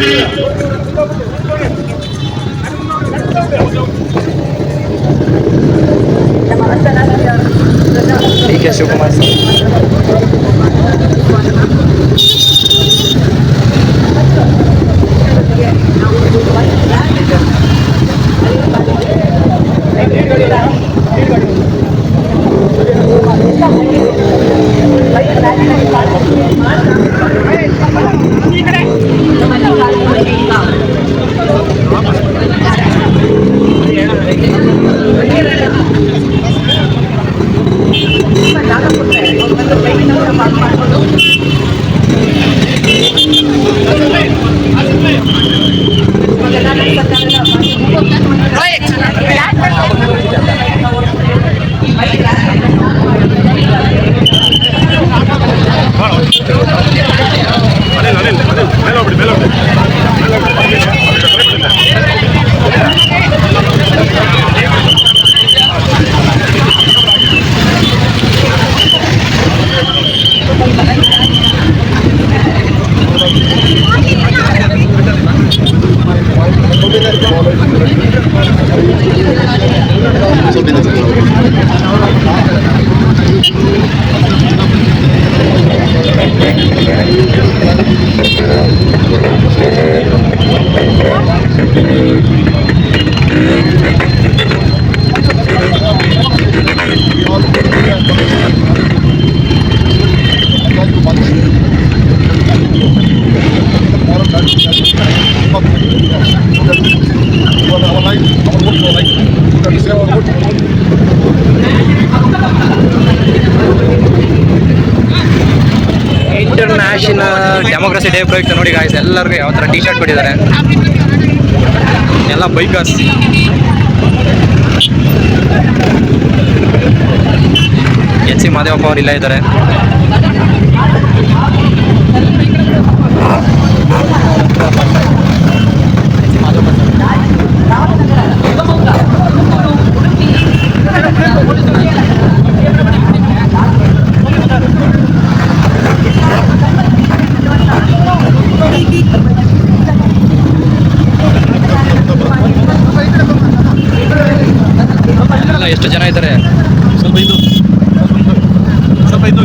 D K Shivakumar sir international democracy day bike ನೋಡಿ guys ಎಲ್ಲರಿಗೂ ಯಾವ ಥರ ಟೀ ಶರ್ಟ್ ಕೊಟ್ಟಿದ್ದಾರೆ ಎಲ್ಲ ಬೈಕರ್ಸ್ ಎಚ್ ಸಿ ಮಾದೇವಪ್ಪ ಅವರು ಇಲ್ಲೇ ಇದ್ದಾರೆ ಎಲ್ಲ ಎಷ್ಟು ಜನ ಇದ್ದಾರೆ ಸ್ವಲ್ಪ ಇದು ಸ್ವಲ್ಪ ಇದು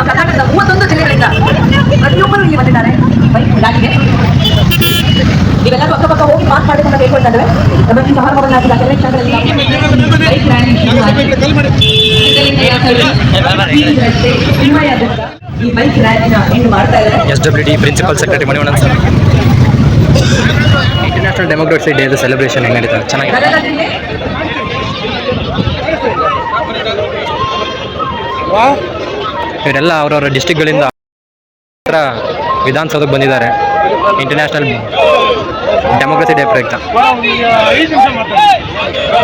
ಕರ್ನಾಟಕದ ಮೂವತ್ತೊಂದು ಜಿಲ್ಲೆಗಳಿಂದ ಪ್ರತಿಯೊಬ್ಬರು ಇಲ್ಲಿ ಬಂದಿದ್ದಾರೆ ಬೈಕ್ ಗಾಡಿಗೆ ನೀವೆಲ್ಲರೂ ಅಕ್ಕಪಕ್ಕ ಹೋಗಿ ಕ್ಷಣಗಳಲ್ಲಿ ನಾವು ಬೈಕ್ ರ್ಯಾಲಿ ಈ ಬೈಕ್ ರ್ಯಾಲಿನ ಏನು ಮಾಡ್ತಾ ಇದ್ದಾರೆ S W D principal secretary Manivannan sir international democracy day celebration ಹೆಂಗೆ ನಡೀತದೆ ಚೆನ್ನಾಗಿದೆ? ಇವರೆಲ್ಲ ಅವರವರ ಡಿಸ್ಟಿಕ್ಗಳಿಂದ ವಿಧಾನಸೌಧಕ್ಕೆ ಬಂದಿದ್ದಾರೆ. ಇಂಟರ್ನ್ಯಾಷನಲ್ ಡೆಮೋಕ್ರಸಿ ಡೇ ಪ್ರಯುಕ್ತ.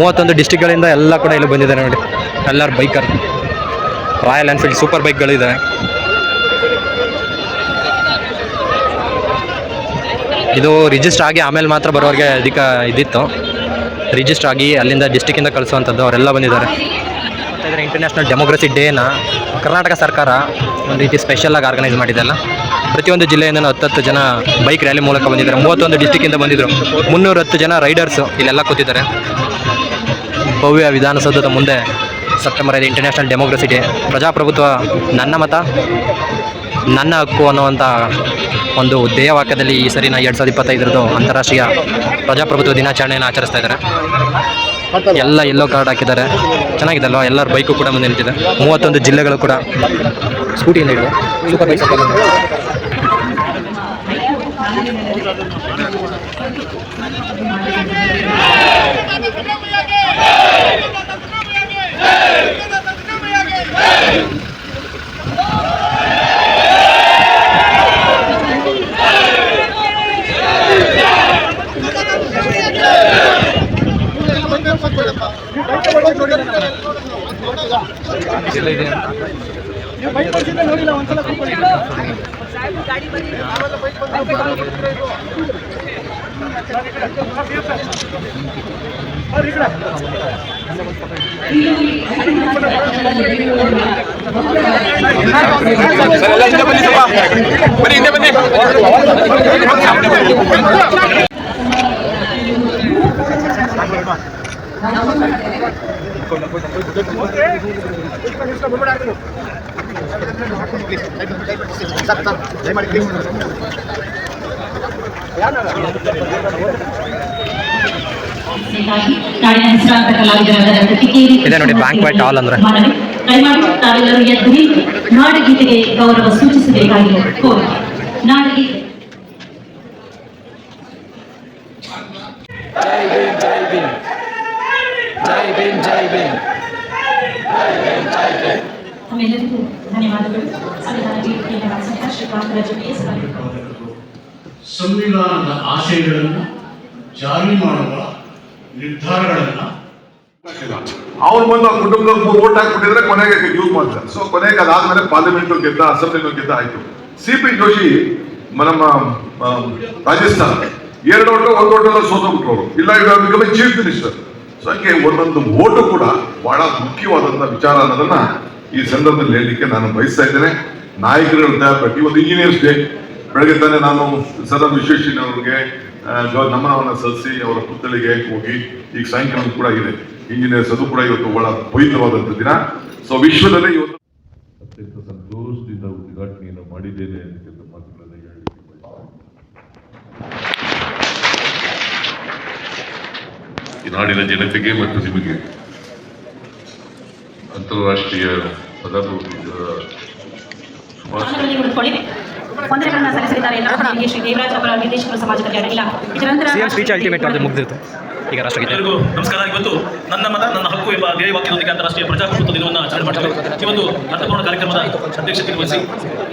ಮೂವತ್ತೊಂದು ಡಿಸ್ಟಿಕ್ಗಳಿಂದ ಎಲ್ಲ ಕೂಡ ಇಲ್ಲಿ ಬಂದಿದ್ದಾರೆ ನೋಡಿ. ಎಲ್ಲರೂ ಬೈಕರ್ ರಾಯಲ್ ಎನ್ಫೀಲ್ಡ್ ಸೂಪರ್ ಬೈಕ್ಗಳಿದ್ದಾರೆ ಇದು ರಿಜಿಸ್ಟರ್ ಆಗಿ ಆಮೇಲೆ ಮಾತ್ರ ಬರೋರಿಗೆ ಅಧಿಕ ಇದಿತ್ತು. ರಿಜಿಸ್ಟರ್ ಆಗಿ ಅಲ್ಲಿಂದ ಡಿಸ್ಟಿಕ್ಕಿಂದ ಕಳಿಸುವಂಥದ್ದು ಅವರೆಲ್ಲ ಬಂದಿದ್ದಾರೆ. ಇಂಟರ್ನ್ಯಾಷನಲ್ ಡೆಮೋಕ್ರಸಿ ಡೇನ ಕರ್ನಾಟಕ ಸರ್ಕಾರ ಒಂದು ರೀತಿ ಸ್ಪೆಷಲಾಗಿ ಆರ್ಗನೈಸ್ ಮಾಡಿದೆಲ್ಲ ಪ್ರತಿಯೊಂದು ಜಿಲ್ಲೆಯಿಂದ ಹತ್ತತ್ತು ಜನ ಬೈಕ್ ರ್ಯಾಲಿ ಮೂಲಕ ಬಂದಿದ್ದಾರೆ. ಮೂವತ್ತೊಂದು ಡಿಸ್ಟಿಕ್ಕಿಂದ ಬಂದಿದ್ದರು ಮುನ್ನೂರ ಹತ್ತು ಜನ ರೈಡರ್ಸು ಇಲ್ಲೆಲ್ಲ ಕೂತಿದ್ದಾರೆ. ಭವ್ಯ ವಿಧಾನಸೌಧದ ಮುಂದೆ ಸೆಪ್ಟೆಂಬರ್ ಐದು ಇಂಟರ್ನ್ಯಾಷನಲ್ ಡೆಮೋಕ್ರಸಿ ಡೇ ಪ್ರಜಾಪ್ರಭುತ್ವ ನನ್ನ ಮತ, ನನ್ನ ಹಕ್ಕು ಅನ್ನುವಂಥ ಒಂದು ಧ್ಯೇಯವಾಕ್ಯದಲ್ಲಿ ಈ ಸರಿನ ಎರಡು ಸಾವಿರದ ಇಪ್ಪತ್ತೈದರದ್ದು ಅಂತಾರಾಷ್ಟ್ರೀಯ ಪ್ರಜಾಪ್ರಭುತ್ವ ದಿನಾಚರಣೆಯನ್ನು ಆಚರಿಸ್ತಾ ಇದ್ದಾರೆ. ಎಲ್ಲ ಎಲ್ಲೋ ಕಾರ್ಡ್ ಹಾಕಿದ್ದಾರೆ. ಚೆನ್ನಾಗಿದೆ ಅಲ್ವಾ ಎಲ್ಲರ ಬೈಕು ಕೂಡ ಮುಂದೆ ನಿಂತಿದೆ. ಮೂವತ್ತೊಂದು ಜಿಲ್ಲೆಗಳು ಕೂಡ ಸ್ಕೂಟಿಯಿಂದ ಇದೆ ಸೂಪರ್ ಬೈಕ್ ಸರ್ ಎಲ್ಲ ಹಿಂದೆ ಬನ್ನಿ ಸ್ವಲ್ಪ ಬನ್ನಿ. ಹಿಂದೆ ಬನ್ನಿ. ನಾಡಿನ ಹೆಸರಾಂತ ಕಲಾವಿದರಾದ ರತಿಕೇರಿ ಇದೆ ನೋಡಿ, banquet ಆಲ್ ಅಂದ್ರೆ. ತಾವೆಲ್ಲರೂ ಎದ್ದು ಗೌರವ ಸೂಚಿಸಬೇಕಾಗಿದೆ ಕೋರಿಕೆ ಆಶಯಗಳನ್ನು ಜಾರಿ ಮಾಡುವ ನಿರ್ಧಾರಗಳನ್ನು ಅವ್ನು ಬಂದು ಅವ್ರ ಕುಟುಂಬದ ಮೂರು ಓಟ್ ಹಾಕ್ಬಿಟ್ಟಿದ್ರೆ ಕೊನೆಗೆ ಯೂಸ್ ಮಾಡ್ತಾರೆ. ಸೊ ಕೊನೆಗೆ ಅದಾದ್ಮೇಲೆ ಪಾರ್ಲಿಮೆಂಟ್ ಗೆದ್ದ ಅಸೆಂಬ್ಲಿ ಗೆದ್ದ ಆಯ್ತು. ಸಿ ಪಿ ಜೋಶಿ ನಮ್ಮ ರಾಜಸ್ಥಾನ, ಎರಡು ಓಟ ಒಂದು ಓಟಲ್ಲ ಸೋತೋಗ್ಬಿಟ್ರು ಅವರು ಇಲ್ಲ ಇವಾಗ ಚೀಫ್ ಮಿನಿಸ್ಟರ್ ಸೊ ಹಂಗೆ ಒಂದೊಂದು ಓಟು ಕೂಡ ಬಹಳ ಮುಖ್ಯವಾದಂತ ವಿಚಾರ ಅನ್ನೋದನ್ನ ಈ ಸಂದರ್ಭದಲ್ಲಿ ಹೇಳಲಿಕ್ಕೆ ನಾನು ಬಯಸ್ತಾ ಇದ್ದೇನೆ. ನಾಯಕರು ಪ್ರತಿಯೊಂದು ಇಂಜಿನಿಯರ್ಸ್ ಡೇ ಬೆಳಗ್ಗೆ ತಾನೇ ನಾನು ಸದಾ ವಿಶ್ವೇಶ್ವರ ಅವರಿಗೆ ನಮನವನ್ನ ಸಲ್ಲಿಸಿ ಅವರ ಪುತ್ಥಳಿಗೆ ಹೋಗಿ ಈಗ ಸಾಯಂಕಾಲ ಕೂಡ ಇದೆ. ಇಂಜಿನಿಯರ್ಸ್ ಅದು ಕೂಡ ಇವತ್ತು ಬಹಳ ಪವಿತ್ರವಾದಂಥ ದಿನ. ಸೊ ವಿಶ್ವದಲ್ಲೇ ಇವತ್ತು ಅತ್ಯಂತ ಸಂತೋಷದಿಂದ ಉದ್ಘಾಟನೆಯನ್ನು ಮಾಡಿದ್ದೇನೆ ಅಂತ ಮಾತುಗಳನ್ನು ಹೇಳಿ. ಈ ನಾಡಿನ ಜನತೆಗೆ ಮತ್ತು ನಿಮಗೆ ಅಂತಾರಾಷ್ಟ್ರೀಯ ಪದಾರ್ಥ ವಂದನೆಗಳನ್ನ ಸಲ್ಲಿಸಲಿದ್ದಾರೆ. ಎಲ್ಲ ಶ್ರೀ ದೇವರಾಜ ಅವರ ನಿರ್ದೇಶಕರು ಸಮಾಜ ಕಲ್ಯಾಣ ಇಲ್ಲ. ಇದರ ನಂತರ ಅಲ್ಟಿಮೇಟ್ ಈಗ ರಾಷ್ಟ್ರಗೀತೆ. ಎಲ್ಲರಿಗೂ ನಮಸ್ಕಾರ. ಇವತ್ತು ನನ್ನ ಮತ ನನ್ನ ಹಕ್ಕು ಎಂಬ ಧ್ಯೇಯವಾಕ್ಯದೊಂದಿಗೆ ಅಂತಾರಾಷ್ಟ್ರೀಯ ಪ್ರಜಾಪ್ರಭುತ್ವ ದಿನವನ್ನು ಆಚರಣೆ ಮಾಡಲಾಗಿದೆ ಈ ಒಂದು ಅರ್ಥಪೂರ್ಣ ಕಾರ್ಯಕ್ರಮದ ಅಧ್ಯಕ್ಷತೆ ವಹಿಸಿ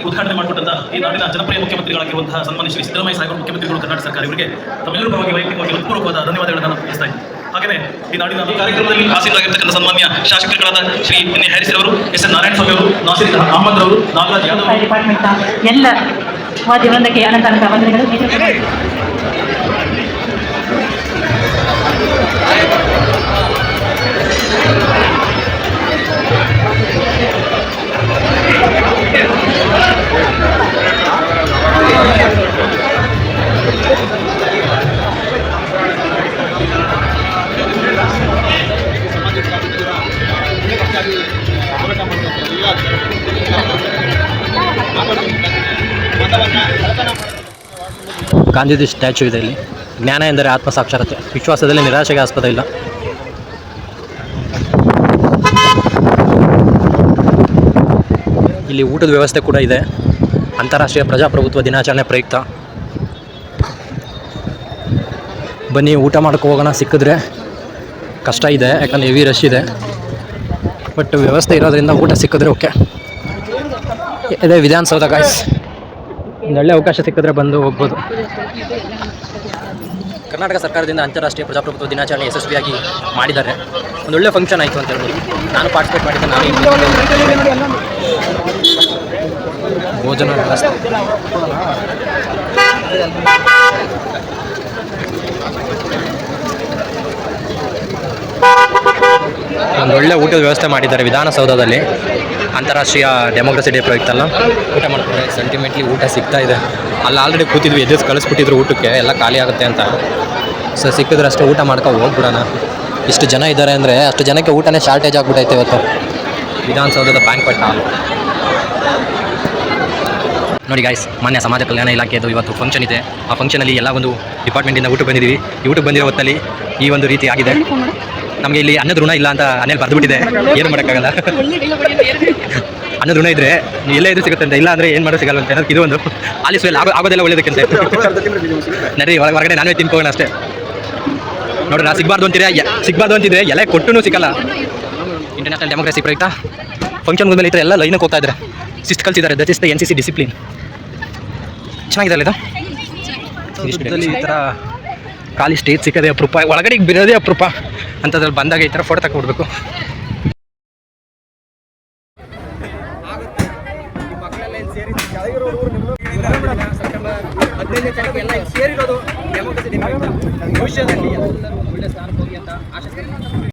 ಉದ್ಘಾಟನೆ ಮಾಡಿಕೊಟ್ಟಂತ ಈ ನಾಡಿನ ಜನಪ್ರಿಯ ಮುಖ್ಯಮಂತ್ರಿಗಳಾಗಿರುವಂತಹ ಸನ್ಮಾನ್ಯ ಶ್ರೀ ಸಿದ್ದರಾಮಯ್ಯ ಸಾಹೇಬರು ಮುಖ್ಯಮಂತ್ರಿಗಳು ಕರ್ನಾಟಕ ಸರ್ಕಾರ ಇವರಿಗೆ ತಮ್ಮೆಲ್ಲರ ಪರವಾಗಿ ವೈಯಕ್ತಿಕವಾಗಿ ಹೃತ್ಪೂರ್ವಕವಾದ ಧನ್ಯವಾದಗಳನ್ನು ನಾನು ತಿಳಿಸ್ತಾ ಇದ್ದೀನಿ. ಹಾಗೆಯೇ ಈ ನಾಡಿನ ಈ ಕಾರ್ಯಕ್ರಮದಲ್ಲಿ ಹಾಸೀನರಾಗಿರ್ತಕ್ಕಂಥ ಸನ್ಮಾನ್ಯ ಶಾಸಕರುಗಳಾದ ಶ್ರೀ ಎನ್ ಎ ಹ್ಯಾರಿಸ್ ಅವರು ಎಸ್ ಎನ್ ನಾರಾಯಣ ಸ್ವಾಮಿ ಅವರು ನಾಸಿರ್ ಅಹಮದ್ ಅವರು ನಾಗರಾಜ್ ಯಾದವ್ ಎಲ್ಲ మా జీవన దక్కి అనంతరం కావాలి ಗಾಂಧೀಜಿ ಸ್ಟ್ಯಾಚ್ಯೂ ಇದೆ ಇಲ್ಲಿ. ಜ್ಞಾನ ಎಂದರೆ ಆತ್ಮ ಸಾಕ್ಷರತೆ. ವಿಶ್ವಾಸದಲ್ಲಿ ನಿರಾಶೆಗೆ ಆಸ್ಪದ ಇಲ್ಲ. ಇಲ್ಲಿ ಊಟದ ವ್ಯವಸ್ಥೆ ಕೂಡ ಇದೆ. ಅಂತಾರಾಷ್ಟ್ರೀಯ ಪ್ರಜಾಪ್ರಭುತ್ವ ದಿನಾಚರಣೆ ಪ್ರಯುಕ್ತ. ಬನ್ನಿ, ಊಟ ಮಾಡ್ಕೊ ಹೋಗೋಣ. ಸಿಕ್ಕಿದ್ರೆ ಕಷ್ಟ ಇದೆ, ಯಾಕಂದರೆ ಹೆವಿ ರಶ್ ಇದೆ. ಬಟ್ ವ್ಯವಸ್ಥೆ ಇರೋದ್ರಿಂದ ಊಟ ಸಿಕ್ಕಿದ್ರೆ ಓಕೆ ಇದೆ ವಿಧಾನಸೌಧ ಗಾಯ್ಸ್ ಒಳ್ಳೆ ಅವಕಾಶ ಸಿಕ್ಕಿದ್ರೆ ಬಂದು ಹೋಗ್ಬೋದು. ಕರ್ನಾಟಕ ಸರ್ಕಾರದಿಂದ ಅಂತಾರಾಷ್ಟ್ರೀಯ ಪ್ರಜಾಪ್ರಭುತ್ವ ದಿನಾಚರಣೆ ಯಶಸ್ವಿಯಾಗಿ ಮಾಡಿದ್ದಾರೆ. ಒಂದು ಒಳ್ಳೆ ಫಂಕ್ಷನ್ ಆಯಿತು ಅಂತ ಹೇಳ್ಬೋದು. ನಾನು ಪಾರ್ಟಿಸಿಪೇಟ್ ಮಾಡಿದ್ದೆ ನಾನು ಭೋಜನ ಒಂದು ಒಳ್ಳೆ ಊಟದ ವ್ಯವಸ್ಥೆ ಮಾಡಿದ್ದಾರೆ ವಿಧಾನಸೌಧದಲ್ಲಿ. ಅಂತಾರಾಷ್ಟ್ರೀಯ ಡೆಮೋಕ್ರಸಿ ಡೇ ಪ್ರಯುಕ್ತ ಅಲ್ಲ? ಊಟ ಮಾಡ್ತಾರೆ. ಸೆಂಟಿಮೆಂಟ್ಲಿ ಊಟ ಸಿಗ್ತಾ ಇದೆ. ಅಲ್ಲಿ ಆಲ್ರೆಡಿ ಕೂತಿದ್ವಿ. ಎದ್ದು ಕಳಿಸ್ಬಿಟ್ಟಿದ್ರು ಊಟಕ್ಕೆ. ಎಲ್ಲ ಖಾಲಿ ಆಗುತ್ತೆ ಅಂತ. ಸೊ ಸಿಕ್ಕಿದ್ರೆ ಅಷ್ಟೇ ಊಟ ಮಾಡ್ಕೊ ಹೋಗ್ಬಿಡೋಣ. ಇಷ್ಟು ಜನ ಇದ್ದಾರೆ ಅಂದರೆ ಅಷ್ಟು ಜನಕ್ಕೆ ಊಟನೇ ಶಾರ್ಟೇಜ್ ಆಗ್ಬಿಟ್ಟೈತೆ ಇವತ್ತು. ವಿಧಾನಸೌಧದ ಬ್ಯಾಂಕ್ವೆಟ್ ಪಟ್ಟ. ನೋಡಿ ಗಾಯ್ಸ್ ಮಾನ್ಯ ಸಮಾಜ ಕಲ್ಯಾಣ ಇಲಾಖೆಯದು ಇವತ್ತು ಫಂಕ್ಷನ್ ಇದೆ. ಆ ಫಂಕ್ಷನಲ್ಲಿ ಎಲ್ಲ ಒಂದು ಡಿಪಾರ್ಟ್ಮೆಂಟಿಂದ ಊಟಕ್ಕೆ ಬಂದಿದ್ದೀವಿ. ಊಟಕ್ಕೆ ಬಂದಿರೋ ಹೊತ್ತಲ್ಲಿ ಈ ಒಂದು ರೀತಿ ಆಗಿದೆ. ನಮಗೆ ಇಲ್ಲಿ ಅನ್ನದ ಋಣ ಇಲ್ಲ ಅಂತ ಅನೇಲ್ ಬರ್ದುಬಿಟ್ಟಿದೆ. ಏನು ಮಾಡೋಕ್ಕಾಗಲ್ಲ. ಅನ್ನದ ಋಣ ಇದ್ರೆ ಎಲ್ಲೇ ಇದ್ರೂ ಸಿಗುತ್ತೆ ಅಂತ ಇಲ್ಲ ಅಂದ್ರೆ ಏನು ಮಾಡೋ ಸಿಗಲ್ಲ ಅಂತ ಇದು ಒಂದು. ಆಲಿಸ್ ವೆಲ್ ಆಗೋ ಆಗೋದೆಲ್ಲ ಅಂತ ನರಿ ಹೊರಗಡೆ ನಾನೇ ತಿನ್ಕೋಣ ಅಷ್ಟೇ. ನೋಡ್ರಿ ನಾ ಸಿಗಬಾರ್ದು ಅಂತೀರಾ ಸಿಗಬಾರ್ದು ಅಂತಿದ್ರೆ ಎಲ್ಲ ಕೊಟ್ಟು ಸಿಗಲ್ಲ. ಇಂಟರ್ನ್ಯಾಷನಲ್ ಡೆಮೋಕ್ರಸಿ ಪ್ರಯುಕ್ತ. ಫಂಕ್ಷನ್ ಮೇಲೆ ಈ ಥರ ಎಲ್ಲ ಲೈನಕ್ಕೆ ಹೋಗ್ತಾ ಇದ್ರೆ. ಸಿಸ್ಟ್ ಕಲ್ಸಿದ್ದಾರೆ. That is the N C C discipline ಚೆನ್ನಾಗಿದೆ ಅಲ್ಲ ಇದು? ಈ ಥರ ಖಾಲಿ ಸ್ಟೇಜ್ ಸಿಕ್ಕದೆ ಅಪ್ರೂಪ. ಒಳಗಡೆ ಬಿರೋದೇ ಅಪರೂಪ. ಅಂಥದ್ರಲ್ಲಿ ಬಂದಾಗ ಈ ಥರ ಫೋಟೋ ತಗೊಬಿಡ್ಬೇಕು ಸೇರಿರೋದು ಭವಿಷ್ಯದಲ್ಲಿ ಒಳ್ಳೆ ಸ್ಥಾನಕ್ಕೆ ಹೋಗಿ ಅಂತ ಆಶಿಸ್ತೀನಿ.